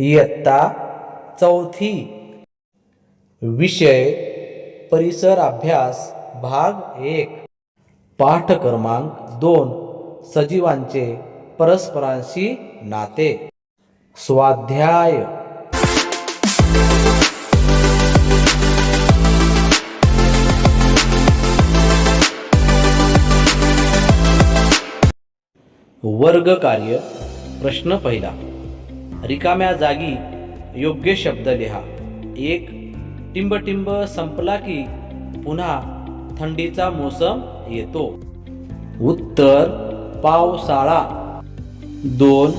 इयत्ता चौथी. विषय परिसर अभ्यास भाग एक. पाठ क्रमांक दोन सजीवांचे परस्परांशी नाते. स्वाध्याय. वर्ग कार्य प्रश्न पहिला. रिकाम्या जागी योग्य शब्द लिहा. एक टिंबटिंब संपला की पुन्हा थंडीचा मोसम येतो. उत्तर पावसाळा. दोन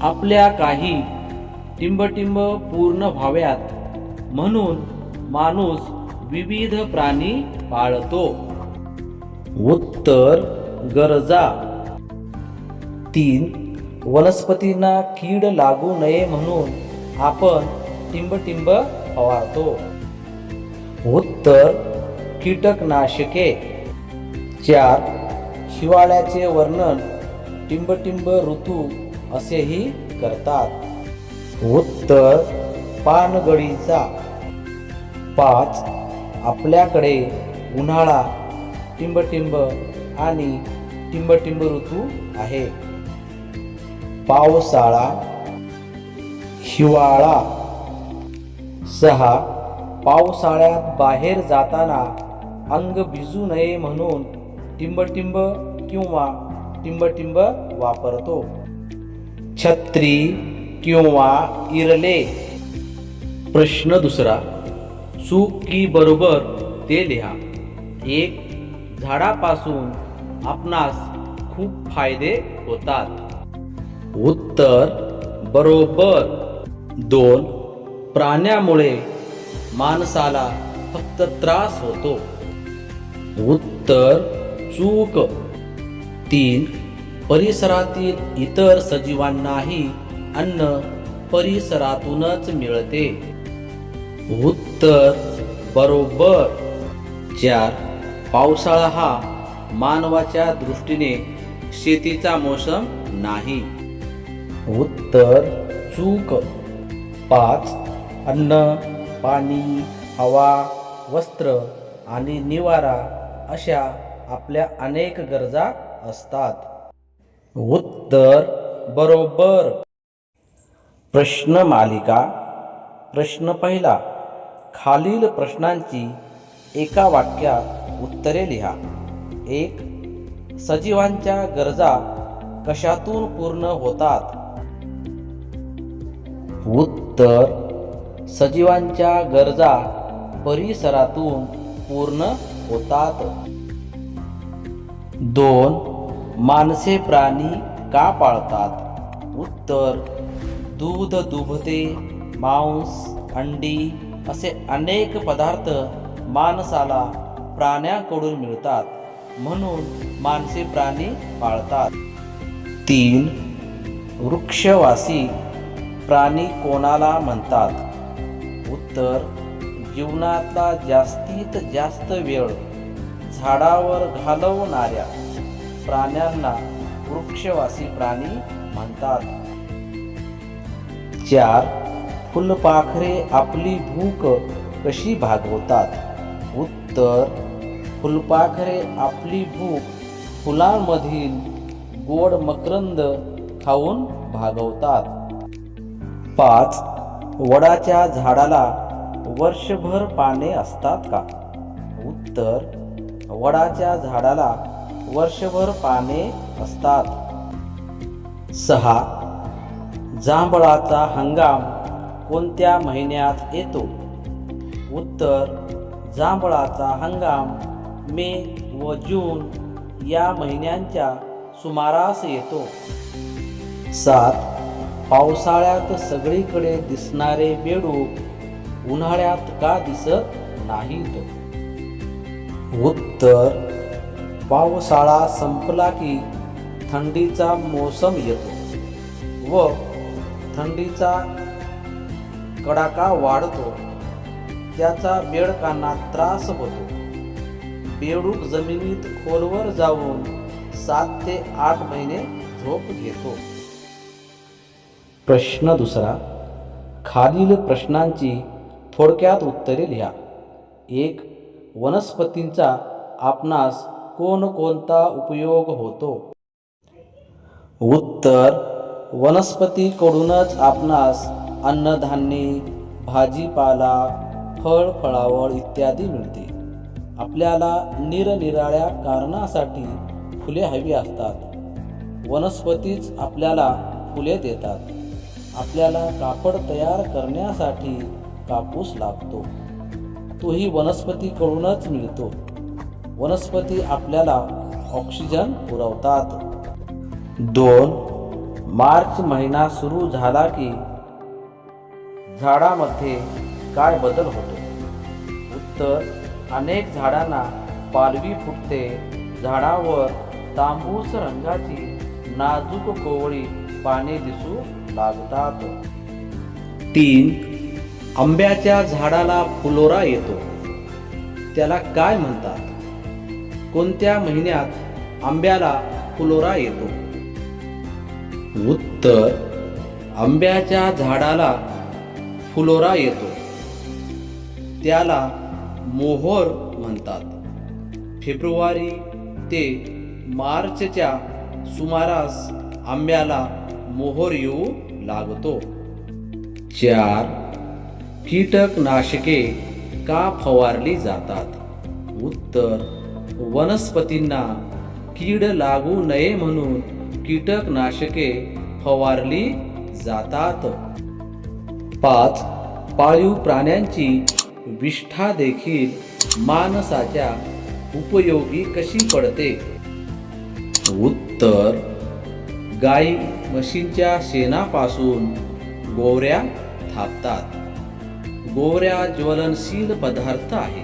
आपल्या काही टिंबटिंब पूर्ण व्हाव्यात. म्हणून माणूस विविध प्राणी पाळतो. उत्तर गरजा. तीन वनस्पतींना कीड लागू नये म्हणून आपण टिंबटिंब फवारतो. उत्तर कीटकनाशके. चार हिवाळ्याचे वर्णन. टिंबटिंब ऋतू असेही करतात. उत्तर पानगळीचा. पाच आपल्याकडे उन्हाळा टिंबटिंब आणि टिंबटिंब ऋतू आहे. पावसाळा हिवाळा. सहा पावसाळ्यात बाहेर जाताना अंग भिजू नये म्हणून टिंबटिंब किंवा टिंबटिंब वापरतो. छत्री किंवा इरले. प्रश्न दुसरा चूक की बरोबर ते लिहा. एक झाडापासून आपणास खूप फायदे होतात. उत्तर बरोबर. दोन प्राण्यामुळे माणसाला फक्त त्रास होतो. उत्तर चूक. तीन परिसरातील इतर सजीवांनाही अन्न परिसरातूनच मिळते. उत्तर बरोबर. चार पावसाळा हा मानवाच्या दृष्टीने शेतीचा मोसम नाही. उत्तर चूक पाच अन्न पाणी हवा वस्त्र आणि निवारा अशा आपल्या अनेक गरजा असतात. उत्तर बरोबर. प्रश्न मालिका. प्रश्न पहिला. खालील प्रश्नांची एका वाक्यात उत्तरे लिहा. एक सजीवांच्या गरजा कशातून पूर्ण होतात? उत्तर. सजीवांच्या गरजा परिसरातून पूर्ण होतात. दोन. माणसे प्राणी का पाळतात? उत्तर. दूध दुभते मांस अंडी असे अनेक पदार्थ माणसाला प्राण्यांकडून मिळतात. म्हणून माणसे प्राणी पाळतात. तीन. वृक्षवासी प्राणी कोणाला म्हणतात? उत्तर जीवनातला जास्तीत जास्त वेळ झाडावर घालवणाऱ्या प्राण्यांना वृक्षवासी प्राणी म्हणतात. चार फुलपाखरे आपली भूक कशी भागवतात? उत्तर फुलपाखरे आपली भूक फुलांमधील गोड मकरंद खाऊन भागवतात. पाच वडाच्या झाडाला वर्षभर पाने असतात का? उत्तर वडाच्या झाडाला वर्षभर पाने असतात. सहा जांभळाचा हंगाम कोणत्या महिन्यात येतो? उत्तर जांभळाचा हंगाम मे व जून या महिन्यांच्या सुमारास येतो. सात पावसाळ्यात सगळीकडे दिसणारे बेडूक उन्हाळ्यात का दिसत नाहीत? उत्तर पावसाळा संपला की थंडीचा मोसम येतो व थंडीचा कडाका वाढतो. त्याचा बेडकांना त्रास होतो. बेडूक जमिनीत खोलवर जाऊन सात ते आठ महिने झोप घेतो. प्रश्न दुसरा खालील प्रश्नांची थोडक्यात उत्तरे लिहा. एक वनस्पतींचा आपणास कोणकोणता उपयोग होतो? उत्तर वनस्पतीकडूनच आपणास अन्नधान्ये भाजीपाला फळ फळावळ इत्यादी मिळते. आपल्याला निरनिराळ्या कारणासाठी फुले हवी असतात. वनस्पतीच आपल्याला फुले देतात. आपल्याला कापड तयार करण्यासाठी कापूस लागतो. तोही वनस्पतीकडूनच मिळतो. वनस्पती आपल्याला ऑक्सिजन पुरवतात. दोन मार्च महिना सुरू झाला की झाडामध्ये काय बदल होतो? उत्तर अनेक झाडांना पालवी फुटते. झाडावर तांबूस रंगाची नाजूक कोवळी पाने दिसू लागतात. तीन आंब्याच्या झाडाला फुलोरा येतो. त्याला काय म्हणतात? कोणत्या महिन्यात आंब्याला फुलोरा येतो? उत्तर आंब्याच्या झाडाला फुलोरा येतो. त्याला मोहोर म्हणतात. फेब्रुवारी ते मार्चच्या सुमारास आंब्याला मोहोर येऊ लागतो. चार कीटकनाशके का फवारली जातात? उत्तर वनस्पतींना कीड लागू नये म्हणून कीटकनाशके फवारली जातात. पाच पाळीव प्राण्यांची विष्ठा देखील माणसाच्या उपयोगी कशी पडते? उत्तर गाई म्हशींच्या शेणापासून गोवऱ्या थापतात. गोवऱ्या ज्वलनशील पदार्थ आहे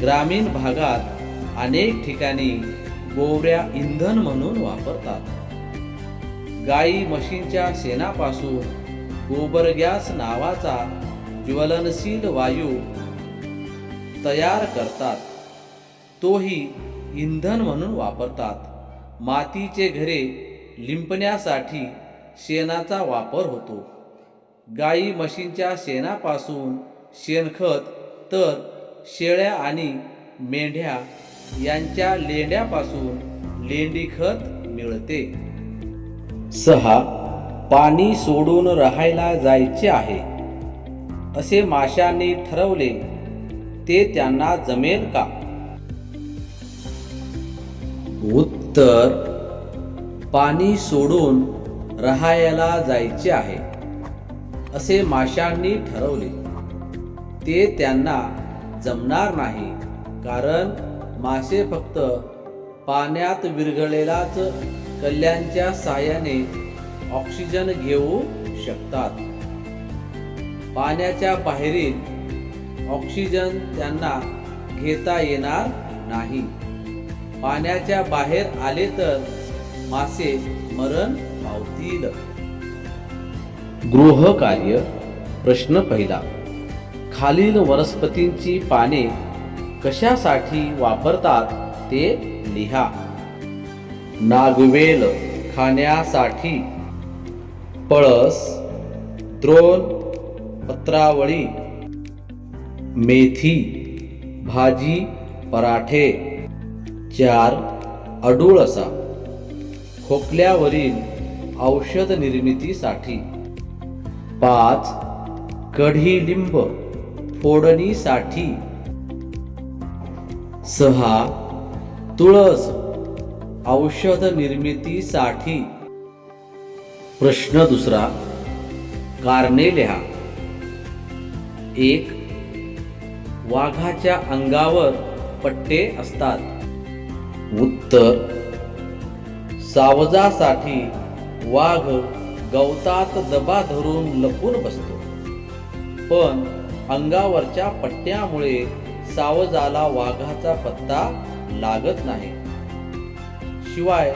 ग्रामीण भागात अनेक ठिकाणी गोवऱ्या इंधन म्हणून वापरतात. गाई म्हशींच्या शेणापासून गोबर गॅस नावाचा ज्वलनशील वायू तयार करतात. तोही इंधन म्हणून वापरतात. मातीचे घरे लिंपण्यासाठी शेणाचा वापर होतो. गाई म्हशींच्या शेणापासून शेणखत तर शेळ्या आणि मेंढ्या यांच्या लेंड्यापासून लेंडीखत मिळते. सहा पाणी सोडून राहायला जायचे आहे. असे माशांनी ठरवले. ते त्यांना जमेल का? उत्तर पाणी सोडून राहायला जायचे आहे असे माशांनी ठरवले. ते त्यांना जमणार नाही कारण मासे फक्त पाण्यात विरघळलेलाच कल्ल्यांच्या साहाय्याने ऑक्सिजन घेऊ शकतात. पाण्याच्या बाहेरील ऑक्सिजन त्यांना घेता येणार नाही. पाण्याच्या बाहेर आले तर मासे मरण पावतील. गृहकार्य प्रश्न पहिला. खालील वनस्पतींची पाने कशासाठी वापरतात ते लिहा. नागवेल खाण्यासाठी पळस द्रोण पत्रावळी मेथी भाजी पराठे. चार अडुळसा. खोकल्यावरील औषध निर्मितीसाठी पाच कढीलिंब फोडणीसाठी सहा तुळस औषध निर्मितीसाठी. प्रश्न दुसरा कारणे लिहा एक वाघाच्या अंगावर पट्टे असतात. उत्तर सावजासाठी वाघ गवतात दबा धरून लपून बसतो. पण अंगावरच्या पट्ट्यामुळे सावजाला वाघाचा पत्ता लागत नाही. शिवाय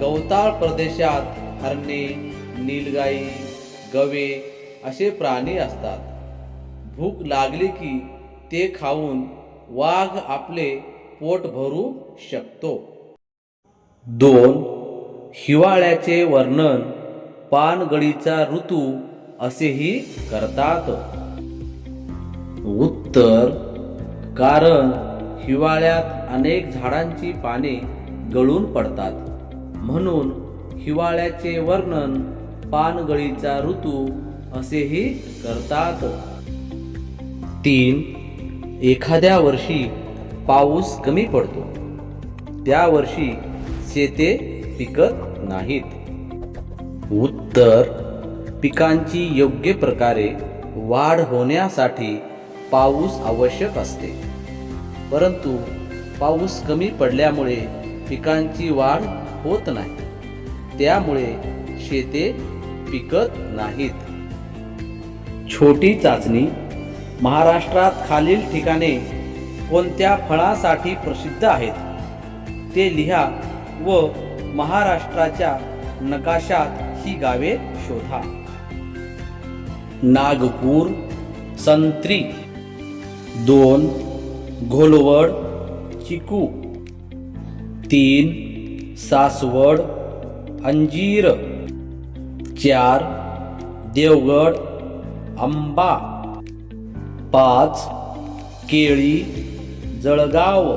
गवताळ प्रदेशात हरणे नीलगाई गवे असे प्राणी असतात. भूक लागली की ते खाऊन वाघ आपले पोट भरू शकतो. दोन हिवाळ्याचे वर्णन पानगळीचा ऋतू असेही करतात. उत्तर कारण हिवाळ्यात अनेक झाडांची पाने गळून पडतात. म्हणून हिवाळ्याचे वर्णन पानगळीचा ऋतू असेही करतात. तीन एखाद्या वर्षी पाऊस कमी पडतो. त्या वर्षी शेते पिकत नाहीत. उत्तर पिकांची योग्य प्रकारे वाढ होण्यासाठी पाऊस आवश्यक असते. परंतु पाऊस कमी पडल्यामुळे पिकांची वाढ होत नाही. त्यामुळे शेते पिकत नाहीत. छोटी चाचणी महाराष्ट्रात खालील ठिकाणे कोणत्या फळासाठी प्रसिद्ध आहेत? ते लिहा व महाराष्ट्राच्या नकाशात ही गावे शोधा. नागपूर संत्री दोन घोलवड चिकू तीन सासवड अंजीर चार देवगड आंबा पाच केळी जळगाव.